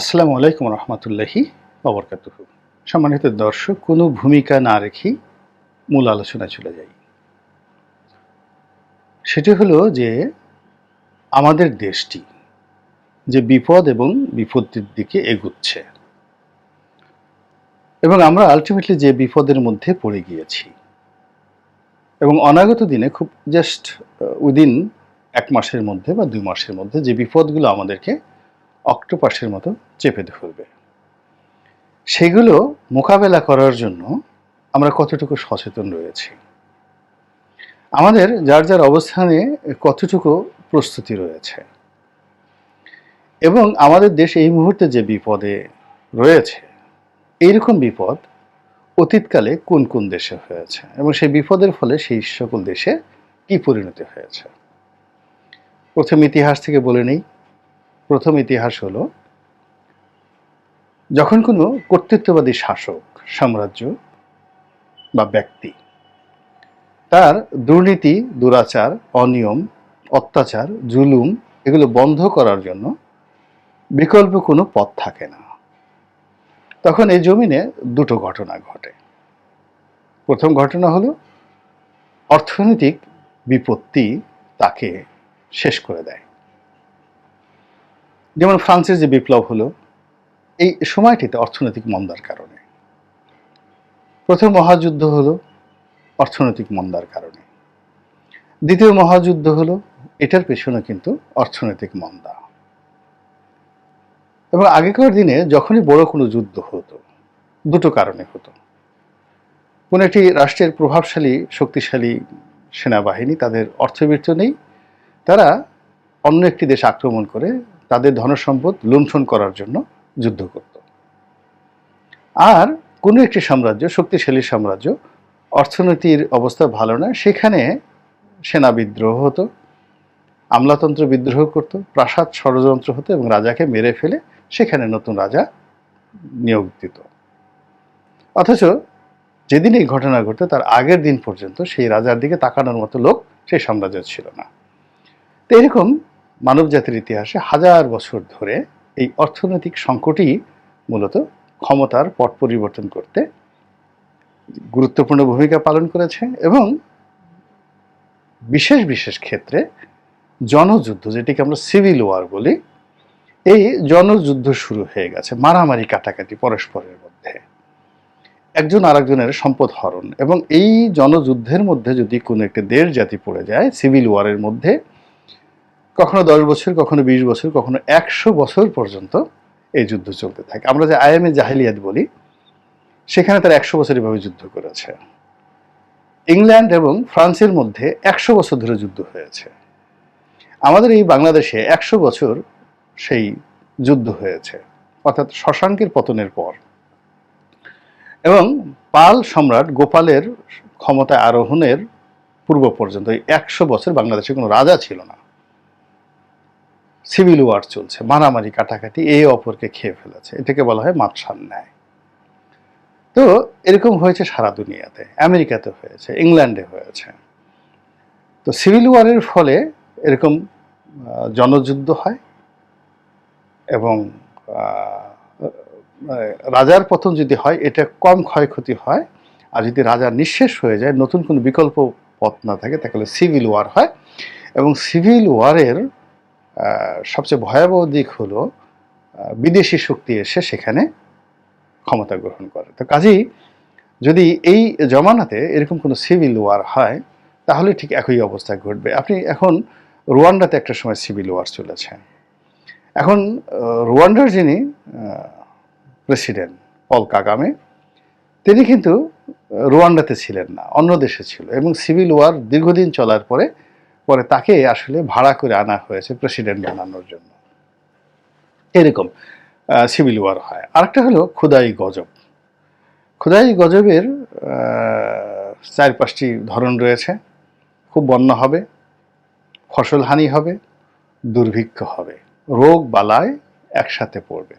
আসসালামু আলাইকুম রহমতুল্লাহি অবরকাতুহ সম্মানিত দর্শক, কোনো ভূমিকা না রেখেই মূল আলোচনায় চলে যাই। সেটি হলো যে, আমাদের দেশটি যে বিপদ এবং বিপত্তির দিকে এগুচ্ছে, এবং আমরা আলটিমেটলি যে বিপদের মধ্যে পড়ে গিয়েছি, এবং অনাগত দিনে খুব জাস্ট উইদিন এক মাসের মধ্যে বা দুই মাসের মধ্যে যে বিপদগুলো আমাদেরকে অক্টোপাসের মতো চেপে ধরবে। সেগুলো মোকাবেলা করার জন্য আমরা কতটুকু সচেতন রয়েছি? আমাদের যার যার অবস্থানে কতটুকু প্রস্তুতি রয়েছে? এবং আমাদের দেশ এই মুহূর্তে যে বিপদে রয়েছে, এইরকম বিপদ অতীতকালে কোন কোন দেশে হয়েছে? এবং সেই বিপদের ফলে সেই সকল দেশে কি পরিণতি হয়েছে? প্রথম ইতিহাস থেকে বলে নেই প্রথম ইতিহাস হলো, যখন কোনো কর্তৃত্ববাদী শাসক, সাম্রাজ্য বা ব্যক্তি তার দুর্নীতি, দুরাচার, অনিয়ম, অত্যাচার, জুলুম এগুলো বন্ধ করার জন্য বিকল্প কোনো পথ থাকে না। তখন এই জমিনে দুটো ঘটনা ঘটে। প্রথম ঘটনা হলো, অর্থনৈতিক বিপত্তি তাকে শেষ করে দেয়। যেমন ফ্রান্সের যে বিপ্লব হলো, এই সময়টিতে অর্থনৈতিক মন্দার কারণে। প্রথম মহাযুদ্ধ হলো অর্থনৈতিক মন্দার কারণে। দ্বিতীয় মহাযুদ্ধ হলো এটার পেছনে কিন্তু অর্থনৈতিক মন্দা। এবং আগেকার দিনে যখনই বড় কোনো যুদ্ধ হতো, দুটো কারণে হতো। কোনো একটি রাষ্ট্রের প্রভাবশালী, শক্তিশালী সেনাবাহিনী তাদের অর্থবৃত্ত নেই, তারা অন্য একটি দেশ আক্রমণ করে তাদের ধনসম্পদ লুণ্ঠন করার জন্য যুদ্ধ করত। আর কোনো একটি সাম্রাজ্য, শক্তিশালী সাম্রাজ্য, অর্থনীতির অবস্থা ভালো না সেখানে সেনা বিদ্রোহ হতো, আমলাতন্ত্র বিদ্রোহ করত, প্রাসাদ ষড়যন্ত্র হতো এবং রাজাকে মেরে ফেলে সেখানে নতুন রাজা নিয়োগ দিত। অথচ যেদিন এই ঘটনা ঘটতো তার আগের দিন পর্যন্ত সেই রাজার দিকে তাকানোর মতো লোক সেই সাম্রাজ্য ছিল না। তো এরকম মানব জাতির ইতিহাসে হাজার বছর ধরে এই অর্থনৈতিক সংকটই মূলত ক্ষমতার পট পরিবর্তন করতে গুরুত্বপূর্ণ ভূমিকা পালন করেছে এবং বিশেষ বিশেষ ক্ষেত্রে জনযুদ্ধ, যেটিকে আমরা সিভিল ওয়ার বলি, এই জনযুদ্ধ শুরু হয়ে গেছে মারামারি কাটাকাটি পরস্পরের মধ্যে। একজন আরেকজনের সম্পদ হরণ এবং এই জনযুদ্ধের মধ্যে যদি কোনো একটা দেশ জাতি পড়ে যায় সিভিল ওয়ারের মধ্যে কখনো দশ বছর, কখনো বিশ বছর, কখনো একশো বছর পর্যন্ত এই যুদ্ধ চলতে থাকে। আমরা যে আইএমএ জাহিলিয়াত বলি, সেখানে তারা একশো বছর এভাবে যুদ্ধ করেছে। ইংল্যান্ড এবং ফ্রান্সের মধ্যে একশো বছর ধরে যুদ্ধ হয়েছে। আমাদের এই বাংলাদেশে একশো বছর সেই যুদ্ধ হয়েছে, অর্থাৎ শশাঙ্কের পতনের পর। এবং পাল সম্রাট গোপালের ক্ষমতায় আরোহণের পূর্ব পর্যন্ত একশো বছর বাংলাদেশে কোনো রাজা ছিল না। সিভিল ওয়ার চলছে, মারামারি কাটাকাটি, এই অপরকে খেয়ে ফেলেছে। এটাকে বলা হয় মাতসান ন্যায়। তো এরকম হয়েছে সারা দুনিয়াতে। আমেরিকাতে হয়েছে, ইংল্যান্ডে হয়েছে। তো সিভিল ওয়ারের ফলে এরকম জনযুদ্ধ হয় এবং রাজার পতন যদি হয়, এটা কম ক্ষয়ক্ষতি হয়। আর যদি রাজা নিঃশেষ হয়ে যায়, নতুন কোনো বিকল্প পথ না থাকে, তাহলে সিভিল ওয়ার হয়। এবং সিভিল ওয়ারের সবচেয়ে ভয়াবহ দিক হলো বিদেশি শক্তি এসে সেখানে ক্ষমতা গ্রহণ করে। তো কাজেই যদি এই জমানাতে এরকম কোনো সিভিল ওয়ার হয়, তাহলে ঠিক একই অবস্থা ঘটবে। আপনি এখন রুয়ান্ডাতে একটা সময় সিভিল ওয়ার চলেছে। এখন রুয়ান্ডার যিনি প্রেসিডেন্ট পল কাগামে তিনি কিন্তু রুয়ান্ডাতে ছিলেন না, অন্য দেশে ছিল এবং সিভিল ওয়ার দীর্ঘদিন চলার পরে পরে তাকে আসলে ভাড়া করে আনা হয়েছে প্রেসিডেন্ট বানানোর জন্য। এরকম সিভিল ওয়ার হয়। আরেকটা হলো খুদাই গজব। খুদাই গজবের চার পাঁচটি ধরন রয়েছে। খুব বন্যা হবে ফসল হানি হবে, দুর্ভিক্ষ হবে। রোগ বালায় একসাথে পড়বে।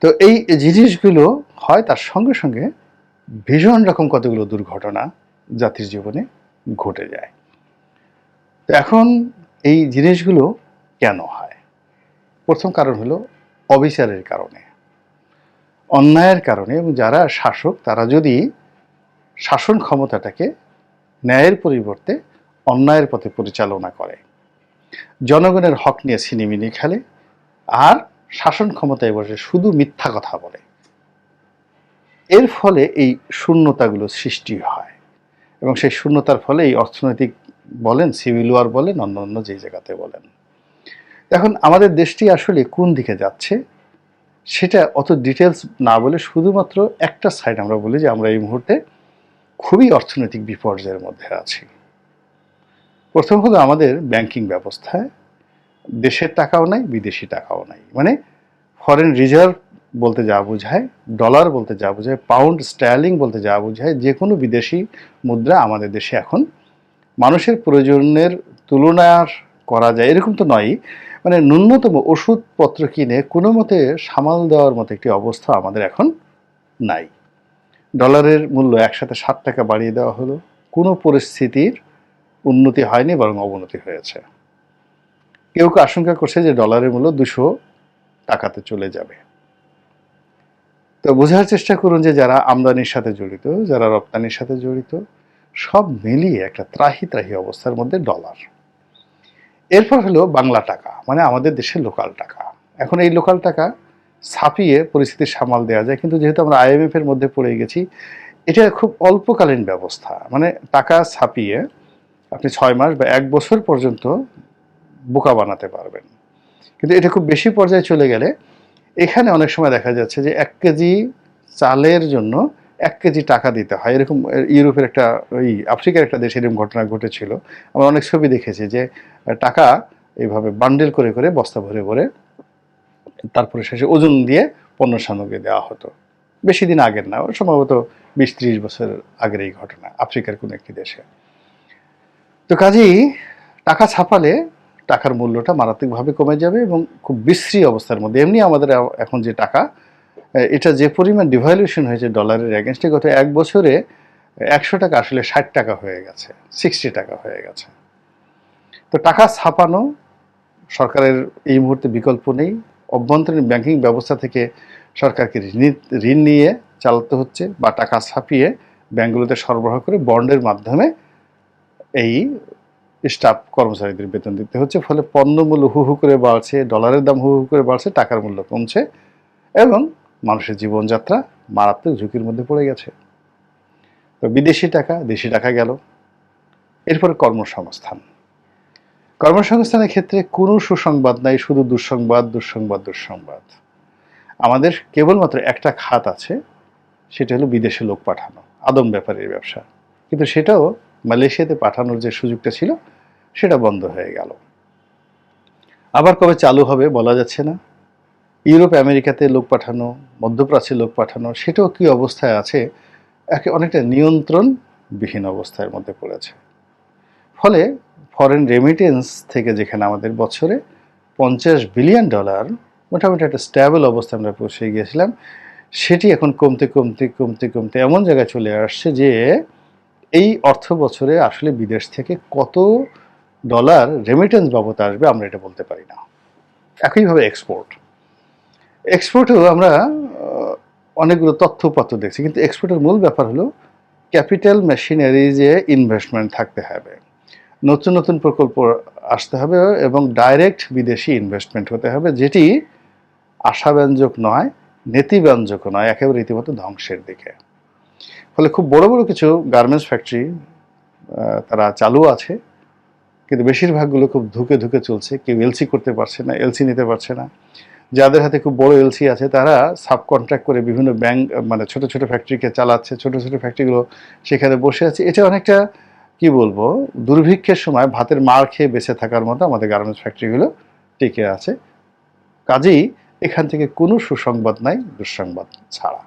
তো এই জিনিসগুলো হয় তার সঙ্গে সঙ্গে ভীষণ রকম কতগুলো দুর্ঘটনা জাতির জীবনে ঘটে যায়। তো এখন এই জিনিসগুলো কেন হয়? প্রথম কারণ হলো অবিচারের কারণে। অন্যায়ের কারণে এবং যারা শাসক, তারা যদি শাসন ক্ষমতাটাকে ন্যায়ের পরিবর্তে অন্যায়ের পথে পরিচালনা করে, জনগণের হক নিয়ে ছিনিমিনি খেলে আর শাসন ক্ষমতায় বসে শুধু মিথ্যা কথা বলে, এর ফলে এই শূন্যতাগুলো সৃষ্টি হয় এবং সেই শূন্যতার ফলে এই অর্থনৈতিক বলেন সিভিল ওয়ার বলেন, অন্য অন্য যে জায়গাতে বলেন। এখন আমাদের দেশটি আসলে কোন দিকে যাচ্ছে সেটা অত ডিটেলস না বলে শুধুমাত্র একটা সাইড আমরা বলি যে আমরা এই মুহূর্তে খুবই অর্থনৈতিক বিপর্যয়ের মধ্যে আছি। প্রথম হলো আমাদের ব্যাংকিং ব্যবস্থায় দেশের টাকাও নাই, বিদেশি টাকাও নাই। মানে ফরেন রিজার্ভ বলতে যা বোঝায় ডলার বলতে যা বোঝায় পাউন্ড স্ট্যালিং বলতে যা বোঝায় যে কোনো বিদেশি মুদ্রা আমাদের দেশে এখন মানুষের প্রয়োজনের তুলনার করা যায়, এরকম তো নয় মানে ন্যূনতম ওষুধপত্র কিনে কোনো মতে সামাল দেওয়ার মতো একটি অবস্থা আমাদের এখন নাই। ডলারের মূল্য একসাথে ষাট টাকা বাড়িয়ে দেওয়া হলো। কোনো পরিস্থিতির উন্নতি হয়নি, বরং অবনতি হয়েছে। কেউ কেউ আশঙ্কা করছে যে ডলারের মূল্য দুশো টাকাতে চলে যাবে। তো বোঝার চেষ্টা করুন যে যারা আমদানির সাথে জড়িত, যারা রপ্তানির সাথে জড়িত সব মিলিয়ে একটা ত্রাহি ত্রাহি অবস্থার মধ্যে ডলার এরপর হলো বাংলা টাকা মানে আমাদের দেশের লোকাল টাকা। এখন এই লোকাল টাকা ছাপিয়ে পরিস্থিতি সামাল দেওয়া যায়, কিন্তু যেহেতু আমরা আইএমএফ এর মধ্যে পড়ে গেছি, এটা খুব অল্পকালীন ব্যবস্থা। মানে টাকা ছাপিয়ে আপনি ছয় মাস বা এক বছর পর্যন্ত বোকা বানাতে পারবেন। কিন্তু এটা খুব বেশি পর্যায়ে চলে গেলে, এখানে অনেক সময় দেখা যাচ্ছে যে এক কেজি চালের জন্য এক কেজি টাকা দিতে হয়। এরকম ইউরোপের একটা, ওই আফ্রিকার একটা দেশে এরকম ঘটনা ঘটেছিল। আমরা অনেক ছবি দেখেছি যে টাকা এইভাবে বান্ডেল করে করে বস্তা ভরে ভরে তারপরে শেষে ওজন দিয়ে পণ্য সামগ্রী দেওয়া হতো। বেশি দিন আগের না, সম্ভবত বিশ ত্রিশ বছর আগের এই ঘটনা, আফ্রিকার কোনো একটি দেশে। তো কাজেই টাকা ছাপালে টাকার মূল্যটা মারাত্মকভাবে কমে যাবে এবং খুব বিশ্রী অবস্থার মধ্যে, এমনি আমাদের এখন যে টাকা এটা যে পরিমাণ ডিভ্যালুয়েশন হয়েছে ডলারের অ্যাগেনস্টে গত এক বছরে একশো টাকা আসলে ষাট টাকা হয়ে গেছে সিক্সটি টাকা হয়ে গেছে। তো টাকা ছাপানো সরকারের এই মুহূর্তে বিকল্প নেই। অভ্যন্তরীণ ব্যাংকিং ব্যবস্থা থেকে সরকারকে ঋণ নিয়ে চালাতে হচ্ছে বা টাকা ছাপিয়ে ব্যাংকগুলোতে সরবরাহ করে বন্ডের মাধ্যমে এই স্টাফ কর্মচারীদের বেতন দিতে হচ্ছে। ফলে পণ্য মূল্য হু হু করে বাড়ছে ডলারের দাম হু হু করে বাড়ছে, টাকার মূল্য কমছে এবং মানুষের জীবনযাত্রা মারাত্মক ঝুঁকির মধ্যে পড়ে গেছে। তো বিদেশি টাকা, দেশি টাকা গেল। এরপরে কর্মসংস্থান। কর্মসংস্থানের ক্ষেত্রে কোনো সুসংবাদ নাই, শুধু দুঃসংবাদ দুঃসংবাদ দুঃসংবাদ। আমাদের কেবলমাত্র একটা খাত আছে, সেটা হলো বিদেশে লোক পাঠানো, আদম ব্যাপারের ব্যবসা। কিন্তু সেটাও মালয়েশিয়াতে পাঠানোর যে সুযোগটা ছিল, সেটা বন্ধ হয়ে গেল। আবার কবে চালু হবে বলা যাচ্ছে না। ইউরোপ, আমেরিকাতে লোক পাঠানো, মধ্যপ্রাচ্যে লোক পাঠানো, সেটাও কি অবস্থায় আছে? একে অনেকটা নিয়ন্ত্রণবিহীন অবস্থার মধ্যে পড়েছে। ফলে ফরেন রেমিটেন্স থেকে যেখানে আমাদের বছরে পঞ্চাশ বিলিয়ন ডলার মোটামুটি একটা স্ট্যাবল অবস্থা আমরা পৌঁছে গিয়েছিলাম, সেটি এখন কমতে কমতে কমতে কমতে এমন জায়গায় চলে আসছে যে এই অর্থ বছরে আসলে বিদেশ থেকে কত ডলার রেমিটেন্স বাবদ আসবে আমরা এটা বলতে পারি না। একইভাবে এক্সপোর্ট এক্সপোর্টেও আমরা অনেকগুলো তথ্যপত্র দেখছি। কিন্তু এক্সপোর্টের মূল ব্যাপার হলো ক্যাপিটাল মেশিনারিজে ইনভেস্টমেন্ট থাকতে হবে। নতুন নতুন প্রকল্প আসতে হবে এবং ডাইরেক্ট বিদেশি ইনভেস্টমেন্ট হতে হবে, যেটি আশাব্যঞ্জক নয় নেতিব্যঞ্জক নয়, একেবারে রীতিমতো ধ্বংসের দিকে। ফলে খুব বড় বড় কিছু গার্মেন্টস ফ্যাক্টরি তারা চালু আছে, কিন্তু বেশিরভাগগুলো খুব ধুকে ধুকে চলছে। কেউ এলসি করতে পারছে না এলসি নিতে পারছে না। যাদের হাতে খুব বড় এলসি আছে, তারা সাব কন্ট্রাক্ট করে বিভিন্ন ব্যাংক মানে ছোট ছোট ফ্যাক্টরিকে চালাচ্ছে, ছোট ছোট ফ্যাক্টরিগুলো সেখানে বসে আছে। এটা অনেকটা, কি বলব, দুর্ভিক্ষের সময় ভাতের মার খেয়ে বেঁচে থাকার মতো আমাদের গার্মেন্টস ফ্যাক্টরিগুলো টিকে আছে। কাজেই এখান থেকে কোনো সুসংবাদ নাই, দুঃসংবাদ ছাড়া।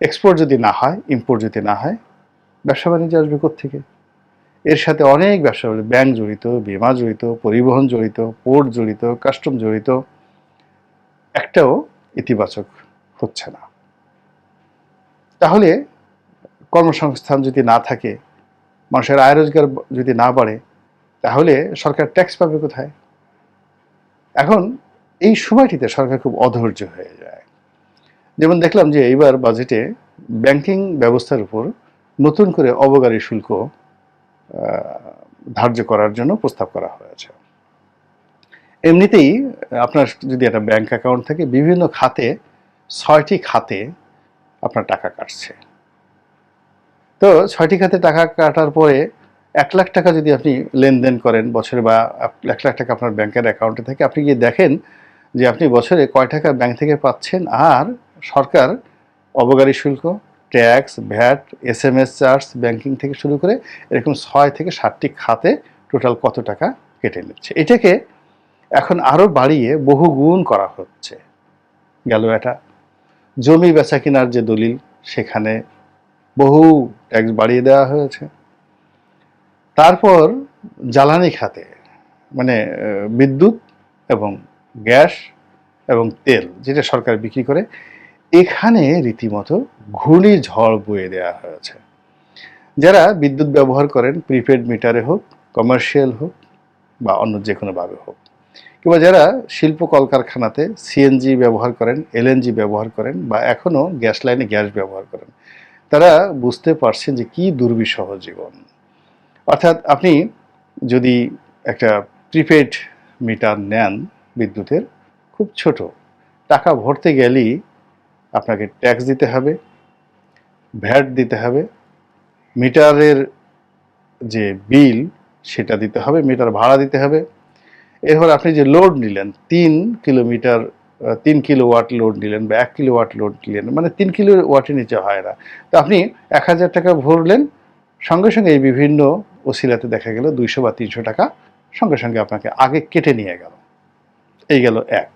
এক্সপোর্ট যদি না হয় ইম্পোর্ট যদি না হয়, ব্যবসা বাণিজ্য আসবে থেকে এর সাথে অনেক ব্যবসা ব্যাংক জড়িত, বিমা জড়িত, পরিবহন জড়িত পোর্ট জড়িত কাস্টম জড়িত একটাও ইতিবাচক হচ্ছে না। তাহলে কর্মসংস্থান যদি না থাকে, মানুষের আয় রোজগার যদি না বাড়ে, তাহলে সরকার ট্যাক্স পাবে কোথায়? এখন এই সময়টিতে সরকার খুব অধৈর্য হয়ে যায়। যেমন দেখলাম যে এইবার বাজেটে ব্যাংকিং ব্যবস্থার উপর নতুন করে অবকারী শুল্ক ধার্য করার জন্য প্রস্তাব করা হয়েছে। এমনিতেই আপনার যদি একটা ব্যাংক অ্যাকাউন্ট থাকে, বিভিন্ন খাতে, ছয়টি খাতে আপনার টাকা কাটছে। তো ছয়টি খাতে টাকা কাটার পরে এক লাখ টাকা যদি আপনি লেনদেন করেন বছরে বা এক লাখ টাকা আপনার ব্যাংকের অ্যাকাউন্টে থাকে, আপনি গিয়ে দেখেন যে আপনি বছরে কয় টাকা ব্যাংক থেকে পাচ্ছেন আর সরকার অবকারী শুল্ক tax VAT S M S charge banking থেকে শুরু করে এরকম ছয় থেকে সাতটি খাতে টোটাল কত টাকা কেটে নিচ্ছে। এটাকে এখন আরও বাড়িয়ে বহু গুণ করা হচ্ছে। গেল এটা। জমি বেচা কেনার যে দলিল, সেখানে বহু ট্যাক্স বাড়িয়ে দেওয়া হয়েছে। তারপর জ্বালানি খাতে মানে বিদ্যুৎ এবং গ্যাস এবং তেল, যেটা সরকার বিক্রি করে, এখানে রীতিমতো ঘূর্ণিঝড় বয়ে দেওয়া হয়েছে। যারা বিদ্যুৎ ব্যবহার করেন, প্রিপেড মিটারে হোক, কমার্শিয়াল হোক, বা অন্য যে কোনোভাবে হোক কিংবা যারা শিল্প কলকারখানাতে সিএনজি ব্যবহার করেন এলএনজি ব্যবহার করেন বা এখনও গ্যাস লাইনে গ্যাস ব্যবহার করেন, তারা বুঝতে পারছেন যে কি দুর্বিষহ জীবন। অর্থাৎ আপনি যদি একটা প্রিপেড মিটার নেন বিদ্যুতের, খুব ছোট, টাকা ভরতে গেলেই আপনাকে ট্যাক্স দিতে হবে, ভ্যাট দিতে হবে, মিটারের যে বিল সেটা দিতে হবে, মিটার ভাড়া দিতে হবে এরপর আপনি যে লোড নিলেন, তিন কিলোমিটার তিন কিলো ওয়াট লোড নিলেন বা এক কিলো ওয়াট লোড নিলেন মানে তিন কিলো ওয়াটের নিচে হয় না। তো আপনি এক হাজার টাকা ভরলেন, সঙ্গে সঙ্গে এই বিভিন্ন ওসিলাতে দেখা গেল দুইশো বা তিনশো টাকা সঙ্গে সঙ্গে আপনাকে আগে কেটে নিয়ে গেল। এই গেল এক।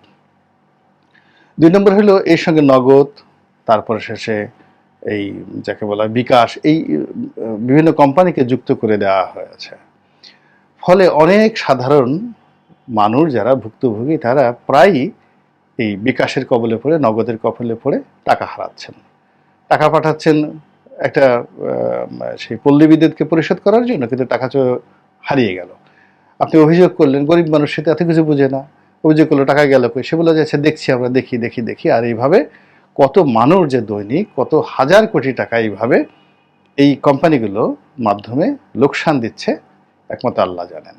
দুই নম্বর হলো এর সঙ্গে নগদ, তারপরে শেষে এই যাকে বলা বিকাশ, এই বিভিন্ন কোম্পানিকে যুক্ত করে দেওয়া হয়েছে। ফলে অনেক সাধারণ মানুষ যারা ভুক্তভোগী, তারা প্রায়ই এই বিকাশের কবলে পড়ে, নগদের কবলে পড়ে টাকা হারাচ্ছেন। টাকা পাঠাচ্ছেন একটা সেই পল্লী বিদ্যুৎকে পরিশোধ করার জন্য, কিন্তু টাকা হারিয়ে গেল। আপনি অভিযোগ করলেন, গরিব মানুষ সে তো এত কিছু বুঝে না। অভিযোগ করল, টাকা গেল কই? সে বলে যাচ্ছে দেখছি আমরা, দেখি দেখি দেখি। আর এইভাবে কত মানুষ যে দৈনিক, কত হাজার কোটি টাকা এইভাবে এই কোম্পানিগুলো মাধ্যমে লোকসান দিচ্ছে, একমাত্র আল্লাহ জানেন।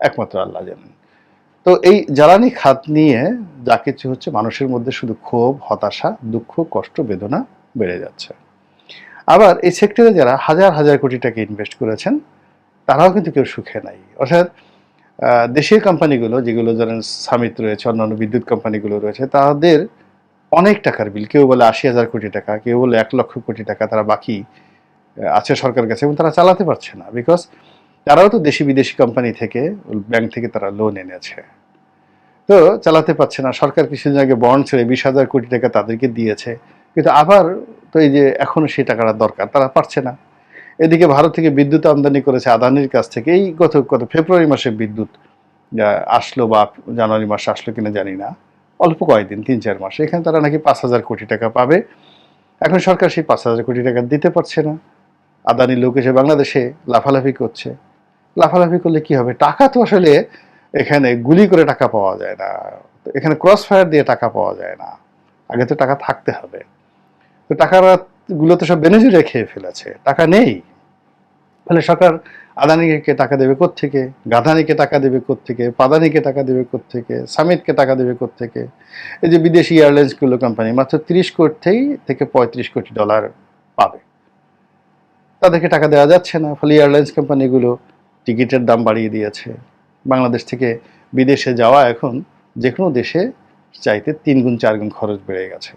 একমাত্র আল্লাহ জানেন। তো এই জ্বালানি খাত নিয়ে যা কিছু হচ্ছে, মানুষের মধ্যে শুধু ক্ষোভ, হতাশা, দুঃখ, কষ্ট, বেদনা বেড়ে যাচ্ছে। আবার এই সেক্টরে যারা হাজার হাজার কোটি টাকা ইনভেস্ট করেছেন, তারাও কিন্তু কেউ সুখে নাই। অর্থাৎ দেশের কোম্পানিগুলো যেগুলো ধরেন সামিত রয়েছে, অন্যান্য বিদ্যুৎ কোম্পানিগুলো রয়েছে, তাদের অনেক টাকার বিল কেউ বলে আশি হাজার কোটি টাকা, কেউ বলে এক লক্ষ কোটি টাকা তারা বাকি আছে সরকার কাছে এবং তারা চালাতে পারছে না। বিকজ তারাও তো দেশি বিদেশি কোম্পানি থেকে ব্যাংক থেকে তারা লোন এনেছে। তো চালাতে পারছে না। সরকার কিছুদিন আগে বন্ড ছেড়ে বিশ হাজার কোটি টাকা তাদেরকে দিয়েছে। কিন্তু আবার তো এই যে এখনও সেই টাকাটা দরকার, তারা পারছে না। এদিকে ভারত থেকে বিদ্যুৎ আমদানি করেছে আদানির কাছ থেকে। এই গত গত ফেব্রুয়ারি মাসে বিদ্যুৎ আসলো বা জানুয়ারি মাসে আসলো কিনা জানি না। অল্প কয়েকদিন, তিন চার মাসে। এখানে তারা নাকি পাঁচ হাজার কোটি টাকা পাবে। এখন সরকার সেই পাঁচ হাজার কোটি টাকা দিতে পারছে না। আদানি লোক এসে বাংলাদেশে লাফালাফি করছে। লাফালাফি করলে কি হবে? টাকা তো আসলে এখানে গুলি করে টাকা পাওয়া যায় না। এখানে ক্রস ফায়ার দিয়ে টাকা পাওয়া যায় না। আগে তো টাকা থাকতে হবে। তো টাকারগুলো তো সব বেনেজুরে খেয়ে ফেলেছে। টাকা নেই। ফলে সরকার আদানিকে টাকা দেবে থেকে গাধানিকে টাকা দেবে থেকে পাদানিকে টাকা দেবে থেকে সামিতকে টাকা দেবে থেকে এই যে বিদেশি এয়ারলাইন্সগুলো কোম্পানি মাত্র তিরিশ কোটি থেকে পঁয়ত্রিশ কোটি ডলার পাবে। তাদেরকে টাকা দেওয়া যাচ্ছে না। ফলে এয়ারলাইন্স কোম্পানিগুলো টিকিটের দাম বাড়িয়ে দিয়েছে। বাংলাদেশ থেকে বিদেশে যাওয়া এখন যে কোনো দেশে চাইতে তিন গুণ, চার গুণ খরচ বেড়ে গেছে।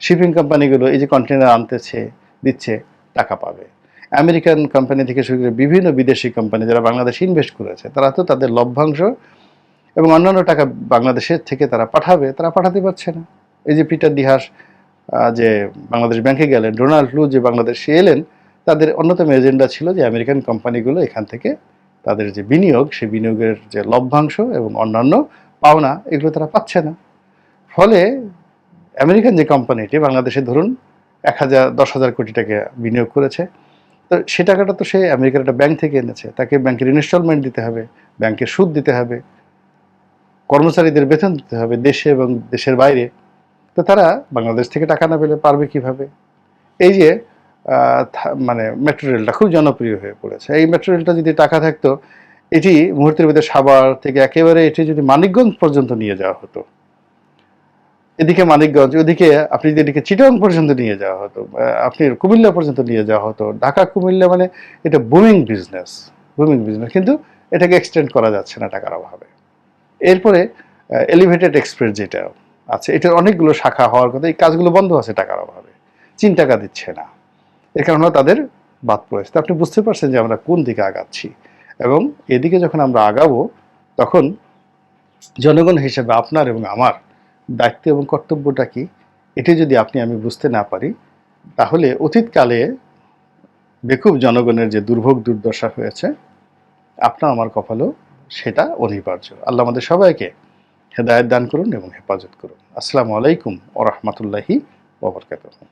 শিপিং কোম্পানিগুলো এই যে কন্টেনার আনতেছে, দিচ্ছে, টাকা পাবে। আমেরিকান কোম্পানি থেকে শুরু করে বিভিন্ন বিদেশি কোম্পানি যারা বাংলাদেশে ইনভেস্ট করেছে, তারা তো তাদের লভ্যাংশ এবং অন্যান্য টাকা বাংলাদেশের থেকে তারা পাঠাবে, তারা পাঠাতে পারছে না। এই যে পিটার দিহাস যে বাংলাদেশ ব্যাংকে গেলেন, ডোনাল্ড লু যে বাংলাদেশে এলেন, তাদের অন্যতম এজেন্ডা ছিল যে আমেরিকান কোম্পানিগুলো এখান থেকে তাদের যে বিনিয়োগ, সেই বিনিয়োগের যে লভ্যাংশ এবং অন্যান্য পাওনা, এগুলো তারা পাচ্ছে না। ফলে আমেরিকান যে কোম্পানিটি, বাংলাদেশে ধরুন এক হাজার, দশ হাজার কোটি টাকা বিনিয়োগ করেছে, তো সে টাকাটা তো সে আমেরিকার একটা ব্যাংক থেকে এনেছে। তাকে ব্যাংকের ইনস্টলমেন্ট দিতে হবে, ব্যাংকের সুদ দিতে হবে, কর্মচারীদের বেতন দিতে হবে দেশে এবং দেশের বাইরে। তো তারা বাংলাদেশ থেকে টাকা না পেলে পারবে কীভাবে? এই যে মানে মেট্রো রেলটা খুব জনপ্রিয় হয়ে পড়েছে। এই মেট্রো রেলটা যদি টাকা থাকতো, এটি মুহূর্তের ভিতরে সাভার থেকে একেবারে এটি যদি মানিকগঞ্জ পর্যন্ত নিয়ে যাওয়া হতো। এদিকে মানিকগঞ্জ, ওদিকে আপনি যদি এদিকে চিটং পর্যন্ত নিয়ে যাওয়া হতো আপনি কুমিল্লা পর্যন্ত নিয়ে যাওয়া হতো। ঢাকা, কুমিল্লা মানে এটা বুমিং বিজনেস বুমিং বিজনেস কিন্তু এটাকে এক্সটেন্ড করা যাচ্ছে না টাকার অভাবে। এরপরে এলিভেটেড এক্সপ্রেস যেটা আছে, এটার অনেকগুলো শাখা হওয়ার কথা, এই কাজগুলো বন্ধ আছে টাকার অভাবে। চীন টাকা দিচ্ছে না। এর কারণে তাদের বাদ পড়েছে। আপনি বুঝতে পারছেন যে আমরা কোন দিকে আগাচ্ছি এবং এদিকে যখন আমরা আগাবো, তখন জনগণ হিসেবে আপনার এবং আমার দায়িত্ব এবং কর্তব্যটা কি? এটি যদি আপনি, আমি বুঝতে না পারি, তাহলে অতীতকালে বেকুব জনগণের যে দুর্ভোগ দুর্দশা হয়েছে, আপনার আমার কপালও সেটা অনিবার্য। আল্লাহ আমাদের সবাইকে হেদায়ত দান করুন এবং হেফাজত করুন। আসসালামু আলাইকুম ও রহমতুল্লাহি ওবরকাত